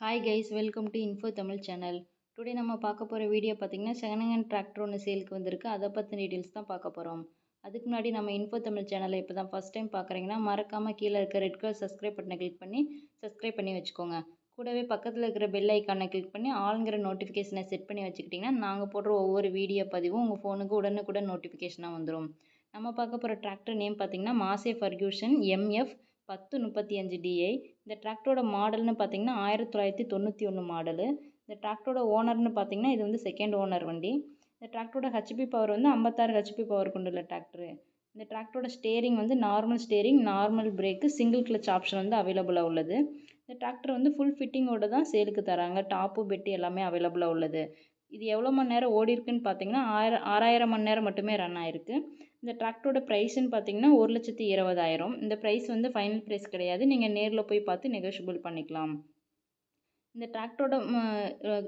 Hi guys welcome to Info Tamil channel today நம்ம பார்க்க போகிற வீடியோ பார்த்தீங்கன்னா செகண்ட் ஹேண்ட் டிராக்டர் ஒன்று சேலுக்கு வந்திருக்கு. அதை பற்றின டீட்டெயில்ஸ் தான் பார்க்க போகிறோம் அதுக்கு முன்னாடி நம்ம இன்ஃபோ தமிழ் சேனலை இப்போ தான் ஃபஸ்ட் டைம் பார்க்குறீங்கன்னா மறக்காமல் கீழே இருக்க ரெட் கலர் சப்ஸ்கிரைப் பட்டனை கிளிக் பண்ணி சப்ஸ்கிரைப் பண்ணி வச்சுக்கோங்க. கூடவே பக்கத்தில் இருக்கிற பெல் ஐக்கானை கிளிக் பண்ணி ஆளுங்கிற நோட்டிஃபிகேஷனை செட் பண்ணி வச்சுக்கிட்டிங்கன்னா நாங்கள் போடுற ஒவ்வொரு வீடியோ பதிவும் உங்கள் ஃபோனுக்கு உடனுக்குடன் நோட்டிஃபிகேஷனாக வந்துடும் நம்ம பார்க்க போகிற டிராக்டர் நேம் பார்த்தீங்கன்னா மாசே ஃபர்கியூஷன் எம்எஃப் பத்து முப்பத்தி அஞ்சு டிஐ இந்த டிராக்டரோட மாடல்னு பார்த்தீங்கன்னா ஆயிரத்தி தொள்ளாயிரத்தி தொண்ணூற்றி ஒன்று மாடலு இந்த டிராக்டரோட ஓனர்னு பார்த்தீங்கன்னா இது வந்து செகண்ட் ஓனர் வண்டி. இந்த டிராக்டரோட ஹெச்பி பவர் வந்து ஐம்பத்தாறு ஹெச்பி பவர் கொண்டுள்ள டிராக்டரு இந்த டிராக்டரோட ஸ்டேரிங் வந்து normal steering normal brake single clutch option வந்து அவைலபிளாக உள்ளது. இந்த டிராக்டர் வந்து ஃபுல் ஃபிட்டிங்கோட தான் சேலுக்கு தராங்க. டாப்பு பெட்டி எல்லாமே அவைலபிளாக உள்ளது. இது எவ்வளோ மணி நேரம் ஓடிருக்குன்னு பார்த்தீங்கன்னா ஆயிரம் ஆறாயிரம் மணி நேரம் மட்டுமே ரன் ஆயிருக்கு. இந்த டிராக்டரோட ப்ரைஸ்ன்னு பார்த்தீங்கன்னா ஒரு லட்சத்தி இருபதாயிரம். இந்த ப்ரைஸ் வந்து ஃபைனல் ப்ரைஸ் கிடையாது. நீங்கள் நேரில் போய் பார்த்து நெகோஷியபிள் பண்ணிக்கலாம். இந்த டிராக்டரோட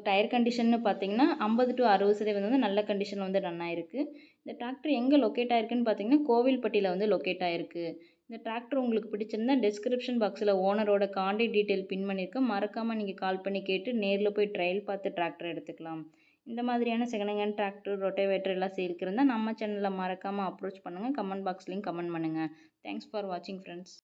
டயர் கண்டிஷன்னு பார்த்தீங்கன்னா ஐம்பது டு அறுபது சதவீதம் வந்து நல்ல கண்டிஷனில் வந்து ரன் ஆயிருக்கு. இந்த டிராக்டர் எங்கே லொக்கேட் ஆயிருக்குன்னு பார்த்தீங்கன்னா கோவில்பட்டியில் வந்து லொக்கேட் ஆயிருக்கு. இந்த டிராக்டர் உங்களுக்கு பிடிச்சிருந்தா டிஸ்கிரிப்ஷன் பாக்ஸில் ஓனரோட காண்டாக்ட் டீட்டெயில் பின் பண்ணியிருக்கேன் மறக்காமல் நீங்கள் கால் பண்ணி கேட்டு நேரில் போய் ட்ரையல் பார்த்து டிராக்டர் எடுத்துக்கலாம். இந்த மாதிரியான செகண்ட் ஹேண்ட் டிராக்டர் ரொட்டேவேட்டர் எல்லாம் சேல்க்கு இருந்தால் நம்ம சேனலில் மறக்காமல் அப்ரோச் பண்ணுங்கள் கமெண்ட் பாக்ஸ்லேயும் கமெண்ட் பண்ணுங்கள் தேங்க்ஸ் ஃபார் வாட்சிங் ஃப்ரெண்ட்ஸ்